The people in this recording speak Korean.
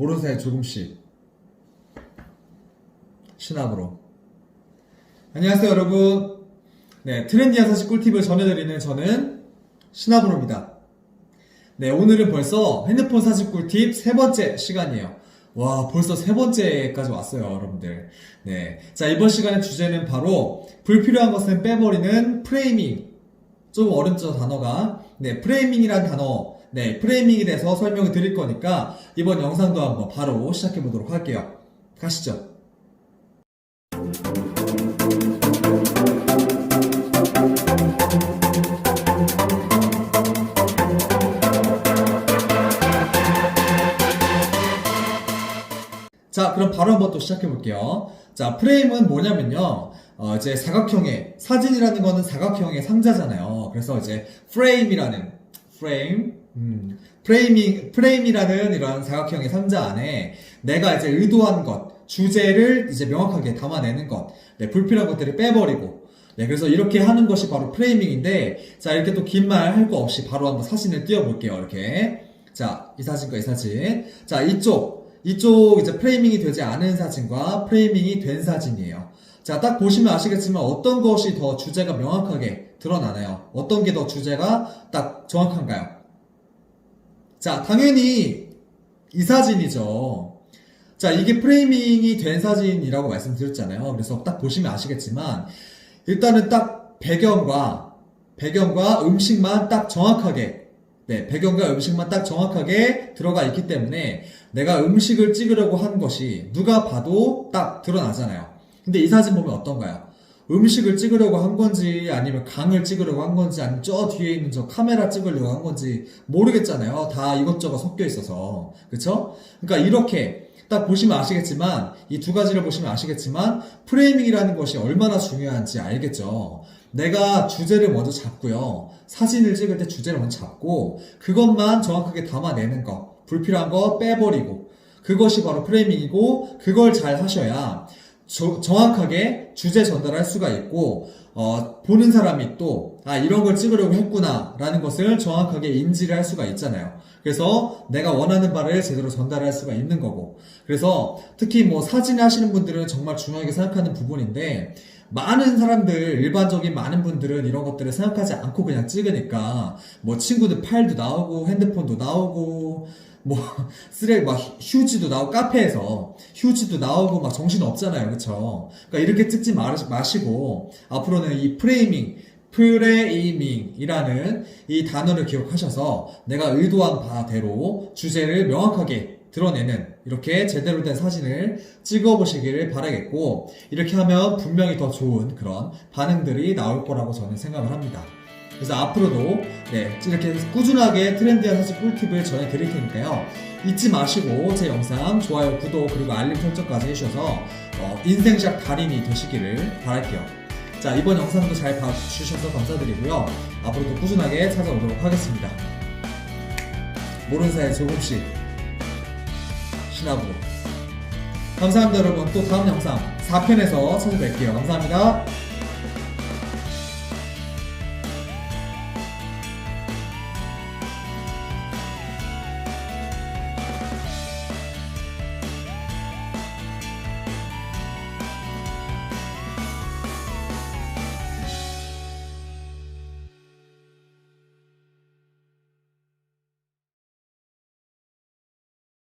모르는 사이에 조금씩. 신압으로. 안녕하세요 여러분. 네 트렌디한 사실 꿀팁을 전해드리는 저는 신압으로입니다. 네 오늘은 벌써 핸드폰 사실 꿀팁 세 번째 시간이에요. 와 벌써 세 번째까지 왔어요 여러분들. 네자 이번 시간의 주제는 바로 불필요한 것은 빼버리는 프레이밍. 좀 어렵죠 단어가. 네 프레이밍이란 단어 네 프레이밍에 대해서 설명을 드릴 거니까 이번 영상도 한번 바로 시작해 보도록 할게요 가시죠 자, 그럼 바로 한번 또 시작해 볼게요. 자, 프레임은 뭐냐면요. 어, 이제 사각형의, 사진이라는 거는 사각형의 상자잖아요. 그래서 이제 프레임이라는, 프레임, 음, 프레이밍, 프레임이라는 이런 사각형의 상자 안에 내가 이제 의도한 것, 주제를 이제 명확하게 담아내는 것, 네, 불필요한 것들을 빼버리고, 네, 그래서 이렇게 하는 것이 바로 프레이밍인데, 자, 이렇게 또 긴 말 할 거 없이 바로 한번 사진을 띄워볼게요, 이렇게. 자, 이 사진과 이 사진. 자, 이쪽. 이쪽 이제 프레이밍이 되지 않은 사진과 프레이밍이 된 사진이에요. 자, 딱 보시면 아시겠지만 어떤 것이 더 주제가 명확하게 드러나나요? 어떤 게 더 주제가 딱 정확한가요? 자, 당연히 이 사진이죠. 자, 이게 프레이밍이 된 사진이라고 말씀드렸잖아요. 그래서 딱 보시면 아시겠지만 일단은 딱 배경과 배경과 음식만 딱 정확하게 네, 배경과 음식만 딱 정확하게 들어가 있기 때문에 내가 음식을 찍으려고 한 것이 누가 봐도 딱 드러나잖아요. 근데 이 사진 보면 어떤가요? 음식을 찍으려고 한 건지 아니면 강을 찍으려고 한 건지 아니면 저 뒤에 있는 저 카메라 찍으려고 한 건지 모르겠잖아요. 다 이것저것 섞여 있어서. 그쵸? 그러니까 이렇게 딱 보시면 아시겠지만 이 두 가지를 보시면 아시겠지만 프레이밍이라는 것이 얼마나 중요한지 알겠죠. 내가 주제를 먼저 잡고요. 사진을 찍을 때 주제를 먼저 잡고 그것만 정확하게 담아내는 거. 불필요한 거 빼버리고 그것이 바로 프레이밍이고 그걸 잘 하셔야 저- 정확하게 주제 전달할 수가 있고 어, 보는 사람이 또 아, 이런 걸 찍으려고 했구나라는 것을 정확하게 인지를 할 수가 있잖아요. 그래서 내가 원하는 바를 제대로 전달할 수가 있는 거고. 그래서 특히 뭐 사진 하시는 분들은 정말 중요하게 생각하는 부분인데 많은 사람들 일반적인 많은 분들은 이런 것들을 생각하지 않고 그냥 찍으니까 뭐 친구들 파일도 나오고 핸드폰도 나오고 뭐 쓰레기 막 휴지도 나오고 카페에서 휴지도 나오고 막 정신 없잖아요 그쵸 그러니까 이렇게 찍지 마- 마시고 앞으로는 이 프레이밍 프레이밍이라는 이 단어를 기억하셔서 내가 의도한 바대로 주제를 명확하게 드러내는 이렇게 제대로 된 사진을 찍어 보시기를 바라겠고 이렇게 하면 분명히 더 좋은 그런 반응들이 나올 거라고 저는 생각을 합니다. 그래서 앞으로도 네, 이렇게 꾸준하게 트렌디한 사진 꿀팁을 전해드릴 테니까요. 잊지 마시고 제 영상 좋아요, 구독 그리고 알림 설정까지 해주셔서 어, 인생샷 달인이 되시기를 바랄게요. 자 이번 영상도 잘 봐주셔서 감사드리고요. 앞으로도 꾸준하게 찾아오도록 하겠습니다. 모르는 사이에 조금씩 신압으로 감사합니다 여러분 또 다음 영상 4편에서 찾아뵐게요 감사합니다